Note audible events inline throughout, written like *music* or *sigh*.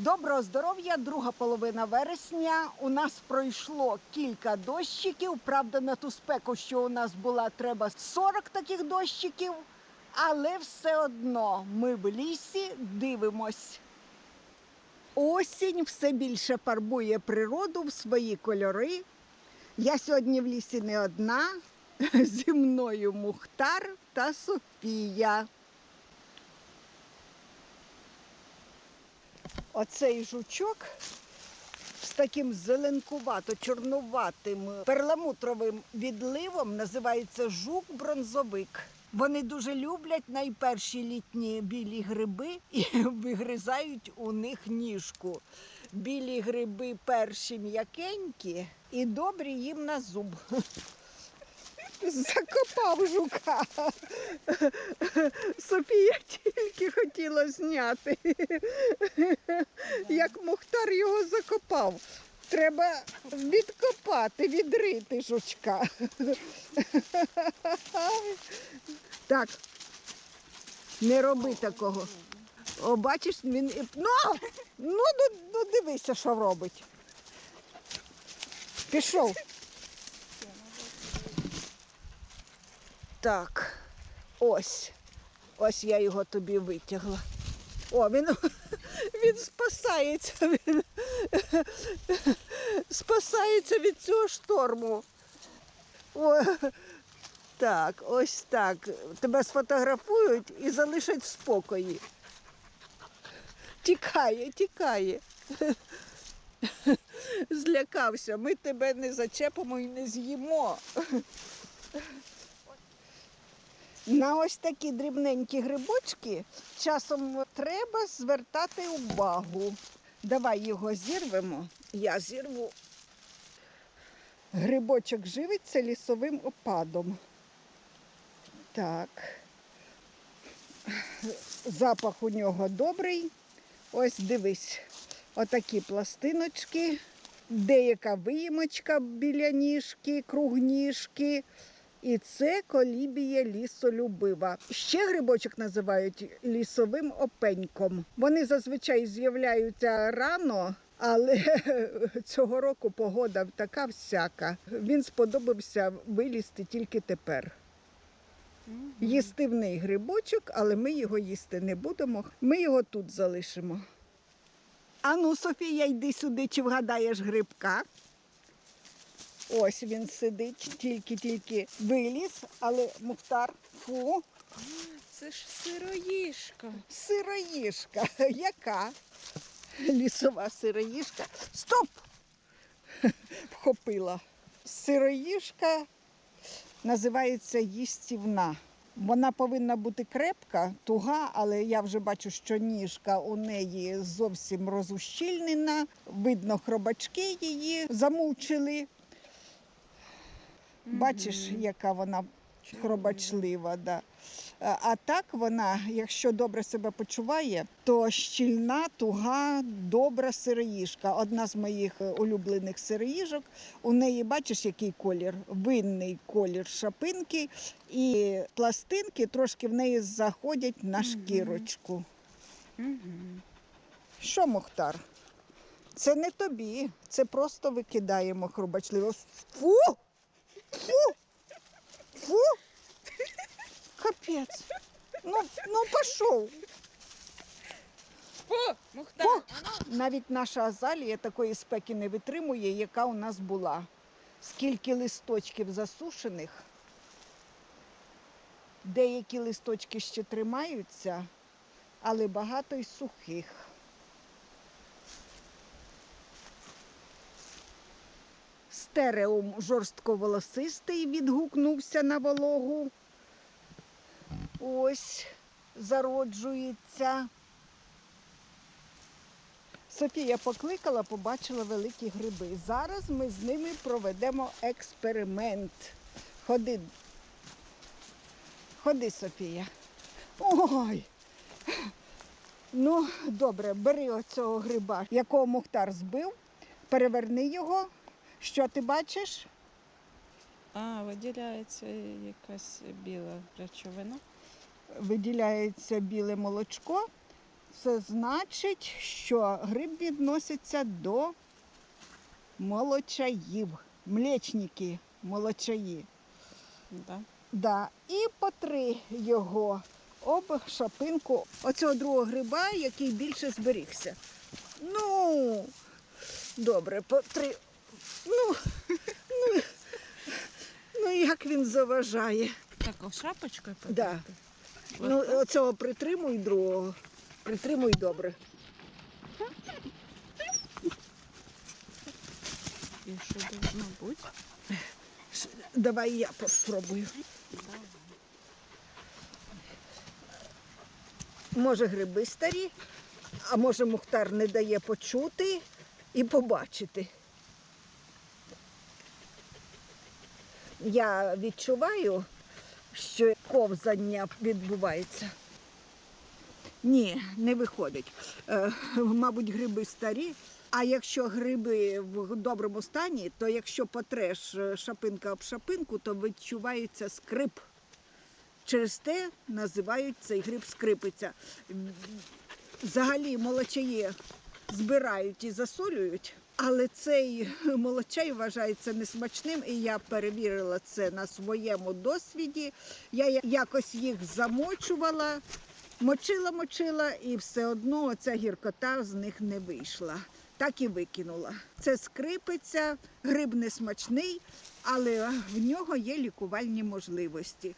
Доброго здоров'я, друга половина вересня. У нас пройшло кілька дощиків. Правда, на ту спеку, що у нас була, треба 40 таких дощиків. Але все одно ми в лісі дивимось. Осінь все більше фарбує природу в свої кольори. Я сьогодні в лісі не одна. *laughs* Зі мною Мухтар та Софія. Оцей жучок з таким зеленкувато-чорнуватим перламутровим відливом називається жук-бронзовик. Вони дуже люблять найперші літні білі гриби і *laughs* вигризають у них ніжку. Білі гриби перші м'якенькі і добрі їм на зуб. *laughs* Закопав жука. Софія тільки хотіла зняти, як Мухтар його закопав. Треба відкопати, відрити жучка. Так, не роби такого. О, бачиш, він. Ну, ну, ну, ну дивися, що робить. Пішов. Так, ось. Ось я його тобі витягла. О, він, *laughs* він спасається. Він *laughs* спасається від цього шторму. О, так, ось так. Тебе сфотографують і залишать в спокої. Тікає, тікає. *laughs* Злякався. Ми тебе не зачепимо і не з'їмо. На ось такі дрібненькі грибочки часом треба звертати увагу. Давай його зірвемо. Я зірву. Грибочок живиться лісовим опадом. Так. Запах у нього добрий. Ось дивись. Отакі пластиночки, деяка виїмочка біля ніжки, круг ніжки. І це колібія лісолюбива. Ще грибочок називають лісовим опеньком. Вони зазвичай з'являються рано, але *laughs* цього року погода така всяка. Він сподобався вилізти тільки тепер. Їстивний грибочок, але ми його їсти не будемо. Ми його тут залишимо. Ану, Софія, йди сюди, чи вгадаєш грибка? Ось він сидить, тільки-тільки виліз, але Мухтар, фу, Це ж сироїшка. сироїшка. *laughs* Яка? Лісова сироїшка. Стоп! *laughs* Вхопила. Сироїшка називається їстівна. Вона повинна бути крепка, туга, але я вже бачу, що ніжка у неї зовсім розущільнена. Видно, хробачки її замучили. Бачиш, яка вона хробачлива. Да. А а так вона, якщо добре себе почуває, то щільна, туга, добра сироїжка. Одна з моїх е, улюблених сироїжок. У неї, бачиш, який колір? Винний колір шапинки, і пластинки трошки в неї заходять на шкірочку. Угу. Що, Мухтар? Це не тобі, це просто викидаємо хрубачливо. Фу! Фу! Капець. Ну, ну пішов. О, Мухтар! Фу! Навіть наша азалія такої спеки не витримує, яка у нас була. Скільки листочків засушених. Деякі листочки ще тримаються, але багато й сухих. Стереум жорстковолосистий відгукнувся на вологу. Ось зароджується. Софія покликала, побачила великі гриби. Зараз ми з ними проведемо експеримент. Ходи. Ходи, Софія. Ой. Ну, добре, бери оцього гриба, якого Мухтар збив, переверни його. Що ти бачиш? А, виділяється якась біла речовина. Виділяється біле молочко. Це значить, що гриб відноситься до молочаїв, млечники, молочаї. Да. Да. І потри його об шапинку оцього другого гриба, який більше зберігся. Ну, добре, потри. Ну, ну, ну як він заважає. Так, шапочкою Да. Ну, оцього притримуй другого. Притримуй добре. І що должно бути? Давай я спробую. Може, гриби старі, а може, Мухтар не дає почути і побачити. Я відчуваю, що ковзання відбувається. Ні, не виходить. Е, мабуть, гриби старі. А якщо гриби в доброму стані, то якщо потреш е, шапинка об шапинку, то відчувається скрип. Через те називають цей гриб скрипиця. Взагалі молочаї збирають і засолюють, але цей *laughs* молочай вважається несмачним, і я перевірила це на своєму досвіді. Я якось їх замочувала, мочила, мочила, і все одно оця гіркота з них не вийшла. Так і викинула. Це скрипиця, гриб не смачний, але в нього є лікувальні можливості.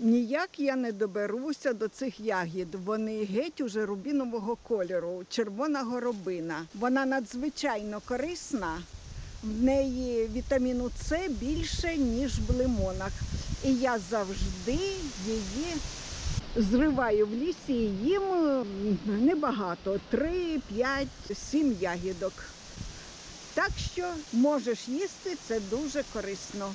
Ніяк я не доберуся до цих ягід. Вони геть уже рубінового кольору, червона горобина. Вона надзвичайно корисна. В неї вітаміну С більше, ніж в лимонах. І я завжди її зриваю в лісі їм небагато 3, 5, 7 ягідок. Так що можеш їсти, це дуже корисно.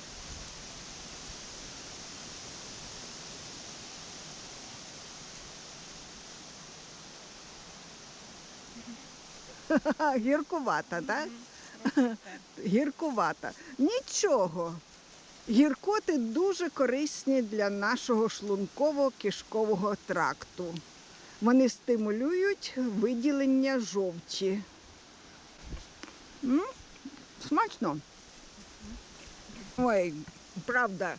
*laughs* Гіркувата, так? *laughs* Гіркувата. Нічого. Гіркоти дуже корисні для нашого шлунково-кишкового тракту. Вони стимулюють виділення жовчі. М? Смачно. Ой, правда,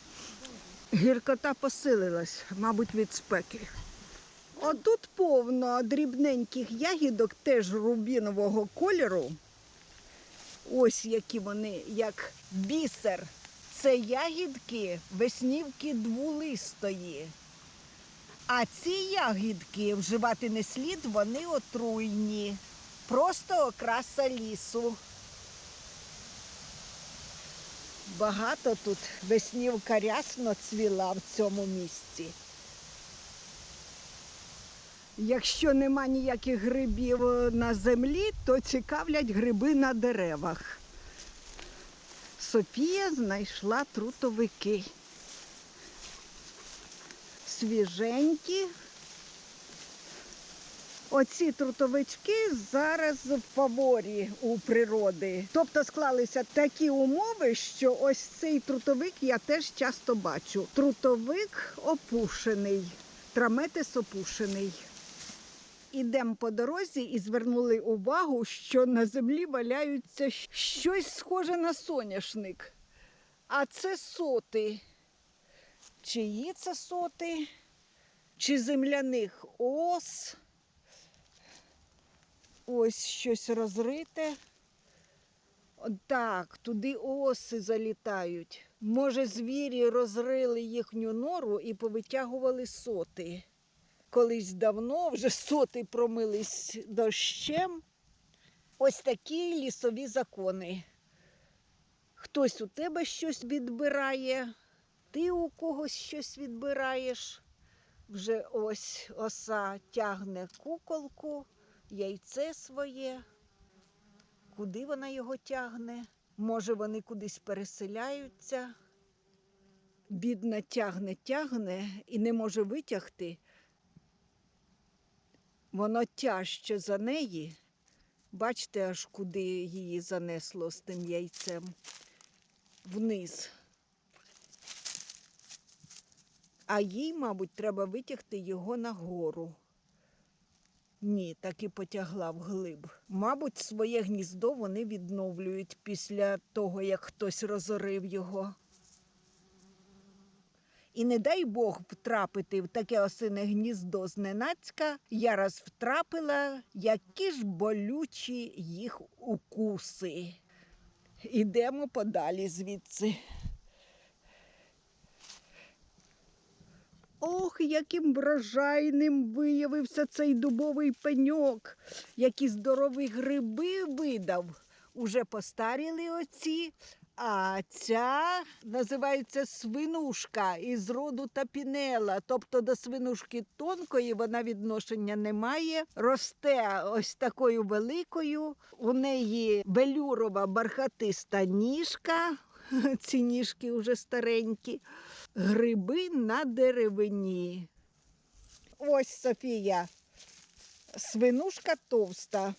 гіркота посилилась, мабуть, від спеки. Отут повно дрібненьких ягідок, теж рубінового кольору. Ось які вони, як бісер. Це ягідки веснівки двулистої. А ці ягідки вживати не слід, вони отруйні. Просто окраса лісу. Багато тут веснівка рясно цвіла в цьому місці. Якщо нема ніяких грибів е, на землі, то цікавлять гриби на деревах. Софія знайшла трутовики. Свіженькі. Оці трутовички зараз в фаворі у природи. Тобто склалися такі умови, що ось цей трутовик я теж часто бачу. Трутовик опушений, траметис опушений. Ідемо по дорозі і звернули увагу, що на землі валяються щось схоже на соняшник. А це соти. Чиї це соти? Чи земляних ос? Ось щось розрите. Так, туди оси залітають. Може, звірі розрили їхню нору і повитягували соти колись давно, вже соти промились дощем. Ось такі лісові закони. Хтось у тебе щось відбирає, ти у когось щось відбираєш. Вже ось оса тягне куколку, яйце своє. Куди вона його тягне? Може, вони кудись переселяються. Бідна тягне, тягне і не може витягти. Воно тяжче за неї. Бачите, аж куди її занесло з тим яйцем вниз. А їй, мабуть, треба витягти його нагору. Ні, так і потягла вглиб. Мабуть, своє гніздо вони відновлюють після того, як хтось розорив його. І не дай Бог втрапити в таке осине гніздо зненацька. Я раз втрапила, які ж болючі їх укуси. Ідемо подалі звідси. Ох, яким вражайним виявився цей дубовий пеньок, які здорові гриби видав. Уже постаріли оці, а ця називається свинушка із роду тапінела. Тобто до свинушки тонкої вона відношення не має. Росте ось такою великою. У неї велюрова бархатиста ніжка. *laughs* Ці ніжки вже старенькі. Гриби на деревині. Ось Софія. Свинушка товста.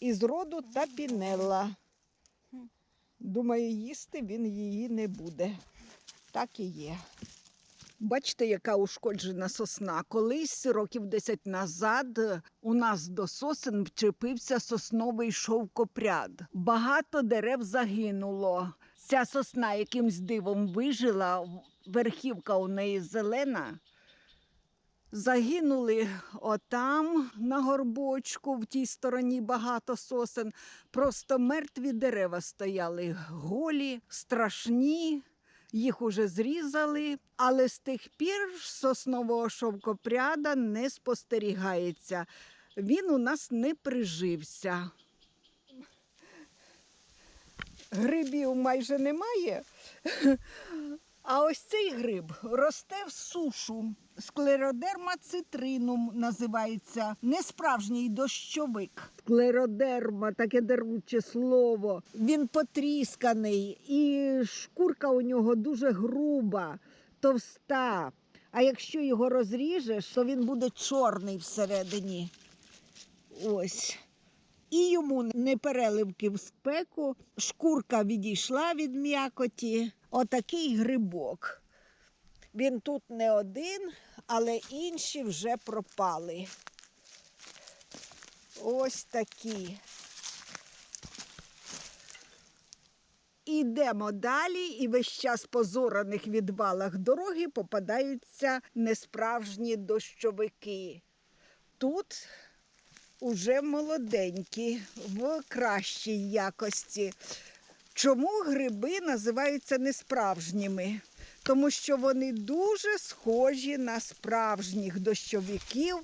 Із роду тапінелла. Думаю, їсти він її не буде. Так і є. Бачите, яка ушкоджена сосна. Колись, років 10 назад, у нас до сосен вчепився сосновий шовкопряд. Багато дерев загинуло. Ця сосна якимсь дивом вижила, верхівка у неї зелена. Загинули отам на горбочку, в тій стороні багато сосен. Просто мертві дерева стояли голі, страшні. Їх уже зрізали, але з тих пір соснового шовкопряда не спостерігається. Він у нас не прижився. Грибів майже немає. А ось цей гриб росте в сушу. Склеродерма цитринум називається несправжній дощовик. Склеродерма, таке деруче слово. Він потрісканий, і шкурка у нього дуже груба, товста. А якщо його розріжеш, то він буде чорний всередині. Ось. І йому не переливки в спеку, шкурка відійшла від м'якоті. Отакий грибок. Він тут не один, але інші вже пропали. Ось такі. Ідемо далі, і весь час по зораних відвалах дороги попадаються несправжні дощовики. Тут уже молоденькі, в кращій якості. Чому гриби називаються несправжніми? Тому що вони дуже схожі на справжніх дощовиків.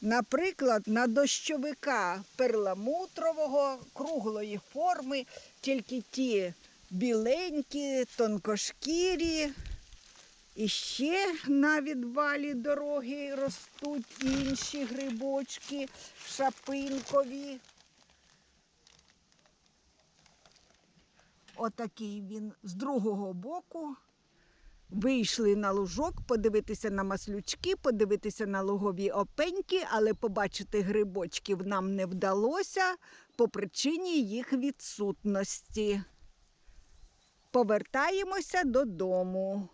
Наприклад, на дощовика перламутрового, круглої форми, тільки ті біленькі, тонкошкірі. І ще на відвалі дороги ростуть інші грибочки шапинкові. Отакий він з другого боку. Вийшли на лужок подивитися на маслючки, подивитися на лугові опеньки, але побачити грибочків нам не вдалося по причині їх відсутності. Повертаємося додому.